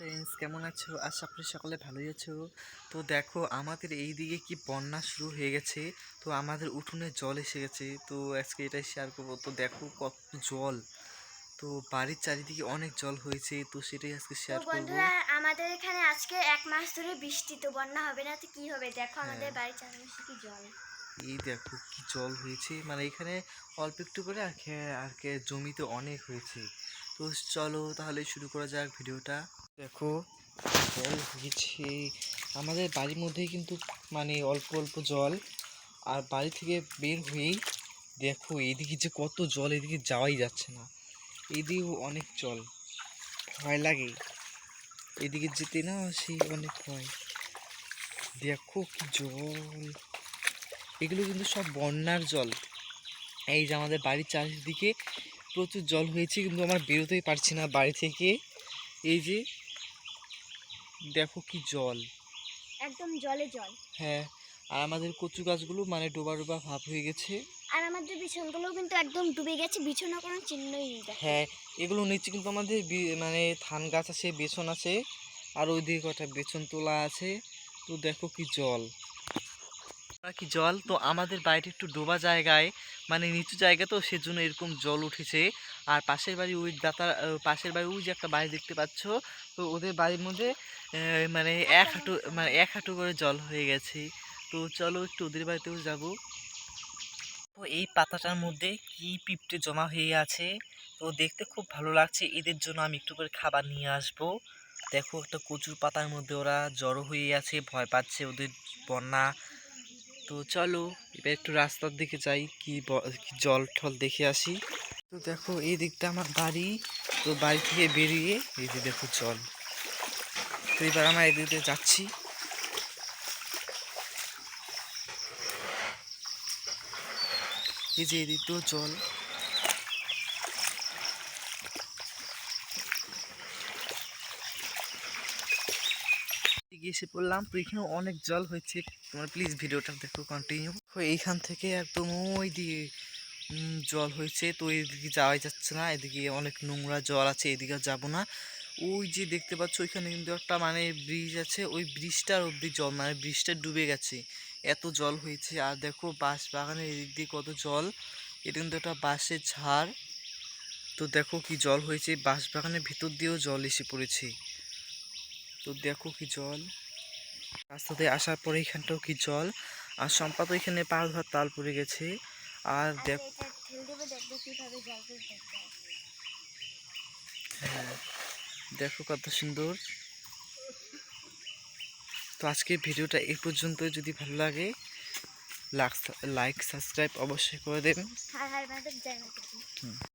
Friends কেমন আছো? আশা করি সকলে ভালোই আছো। তো দেখো আমাদের এই দিকে কি বন্যা শুরু হয়ে গেছে। তো আমাদের উঠোনে জল এসে গেছে। তো আজকে এটাই শেয়ার করব। তো দেখো কত জল। তো বাড়ির চারিদিকে অনেক জল হয়েছে। তো সেটাই আজকে শেয়ার করব। বন্ধুরা আমাদের এখানে আজকে এক মাস ধরে বৃষ্টি। তো বন্যা হবে না তো কি হবে? দেখো আমাদের হ্যাঁ। বাড়ির চারপাশে কি জল। এই দেখো কি জল হয়েছে। মানে এখানে অল্প একটু করে আর আর কে জমিতে অনেক হয়েছে। তো চলো তাহলে শুরু করা যাক ভিডিওটা। দেখো, জল হয়েছে আমাদের বাড়ির মধ্যেই কিন্তু মানে অল্প অল্প জল। আর বাড়ি থেকে বের হয়েই দেখো, এদিকে যে কত জল, এদিকে যাওয়াই যাচ্ছে না। এদিকেও অনেক জল। ভয় লাগে। এদিকে যেতে না সেই অনেক ভয়। দেখো কি জল। এগুলো কিন্তু সব বন্যার জল। এই যে আমাদের বাড়ির চারিদিকে প্রচুর জল হয়েছে কিন্তু আমার বেরোতেই পারছি না বাড়ি থেকে। এই যে দেখো কি জল। একদম জলে জল। হ্যাঁ আর আমাদের কচু গাছগুলো মানে ডোবা ডোবা ভাব হয়ে গেছে। আর আমাদের বিছানগুলো কিন্তু একদম ডুবে গেছে বিছানা কোনো চিহ্নই নেই হ্যাঁ এগুলো নিচে কিন্তু আমাদের মানে ধান গাছ আছে বেসন আছে আর ওইদিকে কটা বেসন তোলা আছে। তো দেখো কি জল। কি জল। তো আমাদের বাড়িটা একটু ডোবা জায়গায় মানে নিচু জায়গা তো সেজন্য এরকম জল উঠেছে। আর পাশের বাড়ি ওই দাতা আহ, পাশের বাড়ি ওই যে একটা বাড়ি দেখতে পাচ্ছ তো ওদের বাড়ির মধ্যে মানে এক হাঁটু মানে এক হাঁটু করে জল হয়ে গেছে। তো চলো একটু ওদের বাড়িতেও যাব। তো এই পাতাটার মধ্যে কি পিঁপড়ে জমা হয়ে আছে তো দেখতে খুব ভালো লাগছে। এদের জন্য আমি একটু করে খাবার নিয়ে আসব। দেখো একটা কচুর পাতার মধ্যে ওরা জড়ো হয়ে আছে ভয় পাচ্ছে ওদের বন্যা। তো চলো, এবার একটু রাস্তার দিকে যাই, কি জল ঠল দেখে আসি। তো দেখো, এই দিকটা আমার বাড়ি, তো বাড়ি থেকে বেরিয়ে এই যে দেখো জল। তো এবার আমরা এদিক দিয়ে যাচ্ছি। এই যে এদিক জল। এদিকে এসে পড়লাম। তো এখানে অনেক জল হয়েছে। তোমরা প্লিজ ভিডিওটা দেখো কন্টিনিউ এইখান থেকে একদম ওই দিকে জল হয়েছে। তো এদিকে যাওয়াই যাচ্ছে না। এদিকে অনেক নোংরা জল আছে, এদিকে যাব না। ওই যে দেখতে পাচ্ছ, ওইখানে কিন্তু একটা মানে ব্রিজ আছে। ওই ব্রিজটার অব্দি জল মানে ব্রিজটা ডুবে গেছে। এত জল হয়েছে। আর দেখো, বাঁশ বাগানের এদিক দিয়ে কত জল। এটা কিন্তু একটা বাঁশের ঝাড়। তো দেখো কি জল হয়েছে। বাঁশ বাগানের ভিতর দিয়েও জল এসে পড়েছে। তো দেখো কি জল। রাস্তাতে আসার পরে এখানটাও কি জল। আর সম্পাদ এখানে পা ধর তাল পড়ে গেছে। আর দেখ দেখবে হ্যাঁ, দেখো কত সুন্দর। তো আজকে ভিডিওটা এই পর্যন্ত যদি ভালো লাগে লাইক সাবস্ক্রাইব অবশ্যই করে দেবেন।